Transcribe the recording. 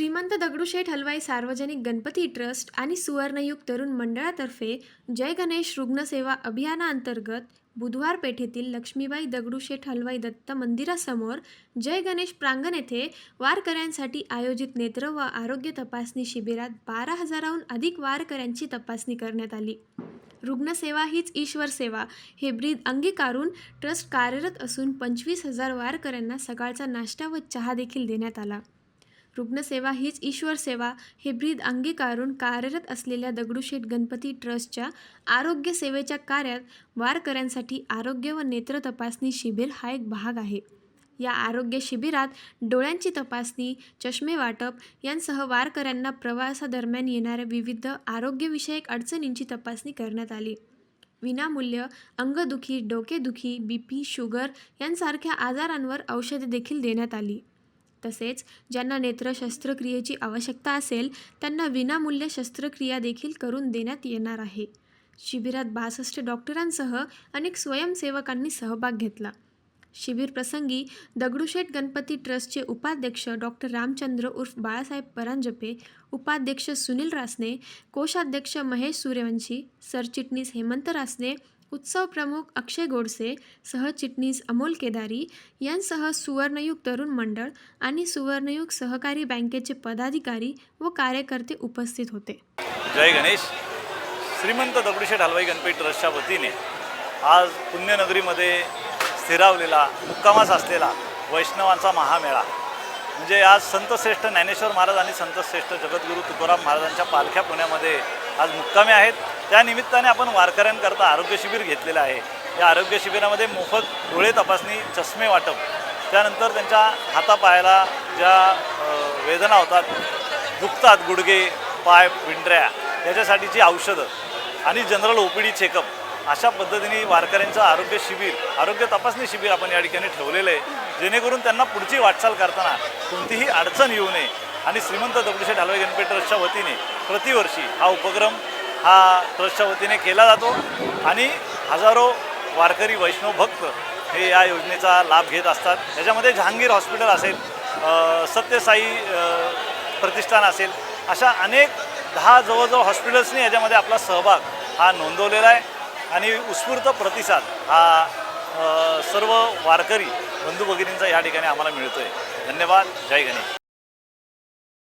श्रीमंत दगडूशेठ हलवाई सार्वजनिक गणपती ट्रस्ट आणि सुवर्णयुग तरुण मंडळातर्फे जय गणेश रुग्णसेवा अभियानाअंतर्गत बुधवार पेठेतील लक्ष्मीबाई दगडूशेठ हलवाई दत्त मंदिरासमोर जय गणेश प्रांगण येथे वारकऱ्यांसाठी आयोजित नेत्र व आरोग्य तपासणी शिबिरात बारा हजाराहून अधिक वारकऱ्यांची तपासणी करण्यात आली. रुग्णसेवा हीच ईश्वर सेवा हे ब्रीद अंगीकारून ट्रस्ट कार्यरत असून पंचवीस हजार वारकऱ्यांना सकाळचा नाश्ता व चहा देखील देण्यात आला. रुग्णसेवा हीच ईश्वर सेवा हे ब्रीद अंगीकारून कार्यरत असलेल्या दगडूशेठ गणपती ट्रस्टच्या आरोग्य सेवेच्या कार्यात वारकऱ्यांसाठी आरोग्य व नेत्र तपासणी शिबिर हा एक भाग आहे. या आरोग्य शिबिरात डोळ्यांची तपासणी चष्मे वाटप यांसह वारकऱ्यांना प्रवासादरम्यान येणाऱ्या विविध आरोग्यविषयक अडचणींची तपासणी करण्यात आली. विनामूल्य अंगदुखी डोकेदुखी बी पी शुगर यांसारख्या आजारांवर औषधे देखील देण्यात आली. तसेच ज्यांना नेत्र शस्त्रक्रियेची आवश्यकता असेल त्यांना विनामूल्य शस्त्रक्रिया देखील करून देण्यात येणार आहे. शिबिरात बासष्ट डॉक्टरांसह अनेक स्वयंसेवकांनी सहभाग घेतला. शिबिर प्रसंगी दगडूशेठ गणपती ट्रस्टचे उपाध्यक्ष डॉक्टर रामचंद्र उर्फ बाळासाहेब परांजपे उपाध्यक्ष सुनील रासने कोषाध्यक्ष महेश सूर्यवंशी सरचिटणीस हेमंत रासने उत्सव प्रमुख अक्षय गोडसे सहचिटणीस अमोल केदारी यांसह सुवर्णयुग तरुण मंडळ आणि सुवर्णयुग सहकारी बँकेचे पदाधिकारी व कार्यकर्ते उपस्थित होते. जय गणेश. श्रीमंत दगडूशेठ हलवाई गणपती ट्रस्टच्या वतीने आज पुण्यनगरीमध्ये स्थिरावलेला मुक्कामास असलेला वैष्णवांचा महामेळा. म्हणजे आज संतश्रेष्ठ ज्ञानेश्वर महाराज आणि संतश्रेष्ठ जगद्गुरू तुकाराम महाराजांच्या पालख्या पुण्यामध्ये आज मुक्कामे आहेत. त्या निमित्ताने आपण वारकऱ्यांकरता आरोग्य शिबिर घेतलेलं आहे. या आरोग्य शिबिरामध्ये मोफत डोळे तपासणी चष्मे वाटप त्यानंतर त्यांच्या हातापायाला ज्या वेदना होतात दुखतात गुडघे पाय पिंढऱ्या याच्यासाठीची औषधं आणि general O P D checkup अशा पद्धतीने वारकऱ्यांचं आरोग्य शिबिर आरोग्य तपासणी शिबिर आपण या ठिकाणी ठेवलेलं आहे. जेणेकरून त्यांना पुढची वाटचाल करताना कोणतीही अडचण येऊ नये आणि श्रीमंत दगडूशेठ हलवाई गणपती ट्रस्टच्या वतीने प्रतिवर्षी हा उपक्रम हा ट्रस्टच्या वतीने केला जातो. आणि हजारो वारकरी वैष्णव भक्त हे या योजनेचा लाभ घेत असतात. त्याच्यामध्ये जहांगीर हॉस्पिटल असेल सत्यसाई प्रतिष्ठान असेल अशा अनेक दहा जवळजवळ हॉस्पिटल्सनी याच्यामध्ये आपला सहभाग हा नोंदवलेला आहे. आणि उत्स्फूर्त प्रतिसाद हा सर्व वारकरी बंधू भगिनींचा या ठिकाणी आम्हाला मिळतो आहे धन्यवाद. जय गणेश.